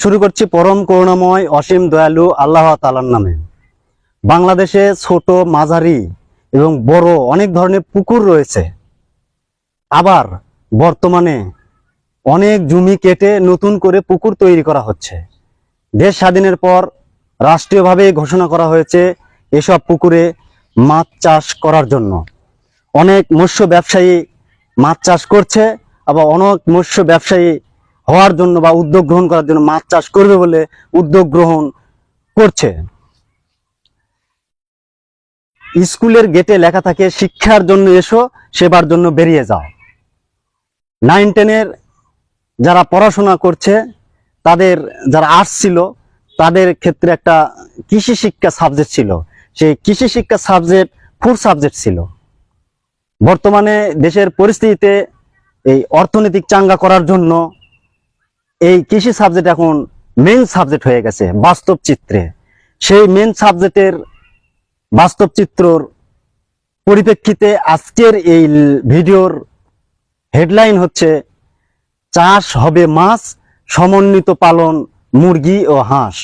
শুরু করছি পরম করুণাময়, অসীম দয়ালু আল্লাহ তালার নামে। বাংলাদেশে ছোট, মাঝারি এবং বড় অনেক ধরনের পুকুর রয়েছে। আবার বর্তমানে অনেক জমি কেটে নতুন করে পুকুর তৈরি করা হচ্ছে। দেশ স্বাধীনের পর রাষ্ট্রীয়ভাবে ঘোষণা করা হয়েছে এসব পুকুরে মাছ চাষ করার জন্য। অনেক মৎস্য ব্যবসায়ী মাছ চাষ করছে, আবার অনেক মৎস্য ব্যবসায়ী হওয়ার জন্য বা উদ্যোগ গ্রহণ করার জন্য মাছ চাষ করবে বলে উদ্যোগ গ্রহণ করছে। স্কুলের গেটে লেখা থাকে, শিক্ষার জন্য এসো, সেবার জন্য বেরিয়ে যাও। নাইন টেনের যারা পড়াশোনা করছে, তাদের যারা আর্টস ছিল, তাদের ক্ষেত্রে একটা কৃষি শিক্ষা সাবজেক্ট ছিল। সেই কৃষি শিক্ষা সাবজেক্ট ফোর সাবজেক্ট ছিল। বর্তমানে দেশের পরিস্থিতিতে এই অর্থনৈতিক চাঙ্গা করার জন্য এই কৃষি সাবজেক্ট এখন মেন সাবজেক্ট হয়ে গেছে, বাস্তব চিত্রে। সেই মেন সাবজেক্টের বাস্তব চিত্রর পরিপ্রেক্ষিতে আজকের এই ভিডিওর হেডলাইন হচ্ছে, চাষ হবে মাছ, সমন্বিত পালন মুরগি ও হাঁস।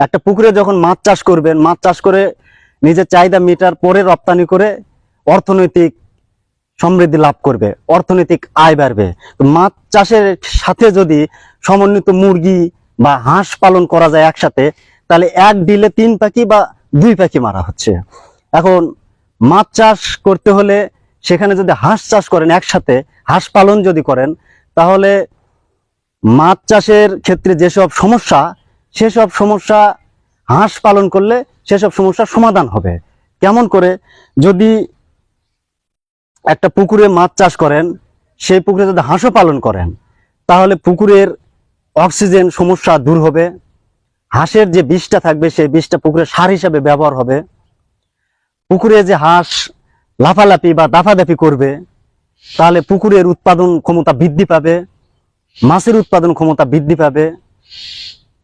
একটা পুকুরে যখন মাছ চাষ করবেন, মাছ চাষ করে নিজের চাহিদা মিটার পরে রপ্তানি করে অর্থনৈতিক সমৃদ্ধি লাভ করবে, অর্থনৈতিক আয় বাড়বে। মাছ চাষের সাথে যদি সমন্বিত মুরগি বা হাঁস পালন করা যায় একসাথে, তাহলে এক ডিলে তিন পাখি বা দুই পাখি মারা হচ্ছে। এখন মাছ চাষ করতে হলে সেখানে যদি হাঁস চাষ করেন একসাথে, হাঁস পালন যদি করেন, তাহলে মাছ চাষের ক্ষেত্রে যেসব সমস্যা, সেসব সমস্যা হাঁস পালন করলে সেসব সমস্যার সমাধান হবে। কেমন করে? যদি একটা পুকুরে মাছ চাষ করেন, সেই পুকুরে যদি হাঁসও পালন করেন, তাহলে পুকুরের অক্সিজেন সমস্যা দূর হবে, হাঁসের যে বিষটা থাকবে সেই বিষটা পুকুরে সার হিসাবে ব্যবহার হবে, পুকুরে যে হাঁস লাফালাফি বা দাফাদাফি করবে, তাহলে পুকুরের উৎপাদন ক্ষমতা বৃদ্ধি পাবে, মাছের উৎপাদন ক্ষমতা বৃদ্ধি পাবে,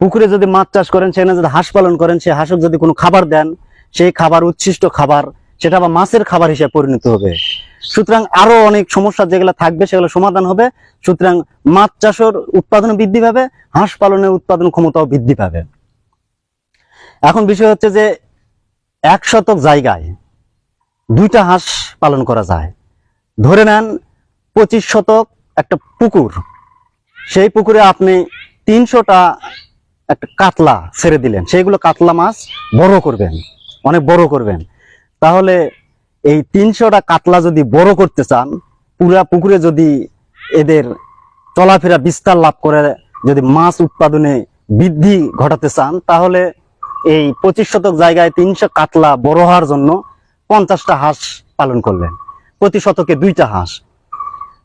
পুকুরে যদি মাছ চাষ করেন, সেখানে যদি হাঁস পালন করেন সেই হাঁসক যদি কোনো খাবার দেন, সেই খাবার, উচ্ছিষ্ট খাবার, সেটা আবার মাছের খাবার হিসেবে পরিণত হবে। সুতরাং আরও অনেক সমস্যা যেগুলো থাকবে, সেগুলো সমাধান হবে। সুতরাং মাছ চাষের উৎপাদন বৃদ্ধি পাবে, হাঁস পালনের উৎপাদন ক্ষমতাও বৃদ্ধি পাবে। এখন বিষয় হচ্ছে যে এক শতক জায়গায় দুইটা হাঁস পালন করা যায়। ধরে নেন পঁচিশ শতক একটা পুকুর, সেই পুকুরে আপনি তিনশোটা একটা কাতলা ছেড়ে দিলেন। সেইগুলো কাতলা মাছ বড় করবেন, অনেক বড় করবেন। তাহলে এই তিনশোটা কাতলা যদি বড় করতে চান, পুরা পুকুরে যদি এদের চলাফেরা বিস্তার লাভ করে, যদি মাছ উৎপাদনে বৃদ্ধি ঘটাতে চান, তাহলে এই পঁচিশ শতক জায়গায় তিনশো কাতলা বড় হওয়ার জন্য পঞ্চাশটা হাঁস পালন করলেন। প্রতি শতকে দুইটা হাঁস।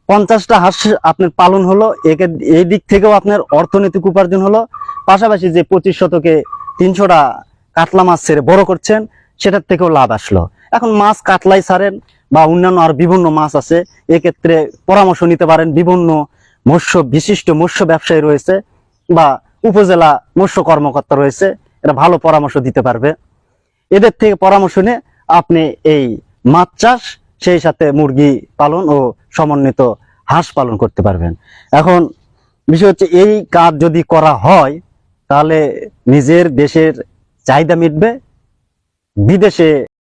পঞ্চাশটা হাঁস আপনার পালন হলো, একে এই দিক থেকেও আপনার অর্থনৈতিক উপার্জন হলো। পাশাপাশি যে পঁচিশ শতকে তিনশোটা কাতলা মাছ ছেড়ে বড় করছেন সেটার থেকেও লাভ আসলো। এখন মাছ কাতলাই ছাড়েন বা অন্যান্য আর বিভিন্ন মাছ আছে, এক্ষেত্রে পরামর্শ নিতে পারেন। বিভিন্ন মৎস্য, বিশিষ্ট মৎস্য ব্যবসায়ী রয়েছে বা উপজেলা মৎস্য কর্মকর্তা রয়েছে, এরা ভালো পরামর্শ দিতে পারবে। এদের থেকে পরামর্শ নিয়ে আপনি এই মাছ চাষ, সেই সাথে মুরগি পালন ও সমন্বিত হাঁস পালন করতে পারবেন। এখন বিষয় হচ্ছে, এই কাজ যদি করা হয়, তাহলে নিজের দেশের চাহিদা মিটবে বিদেশে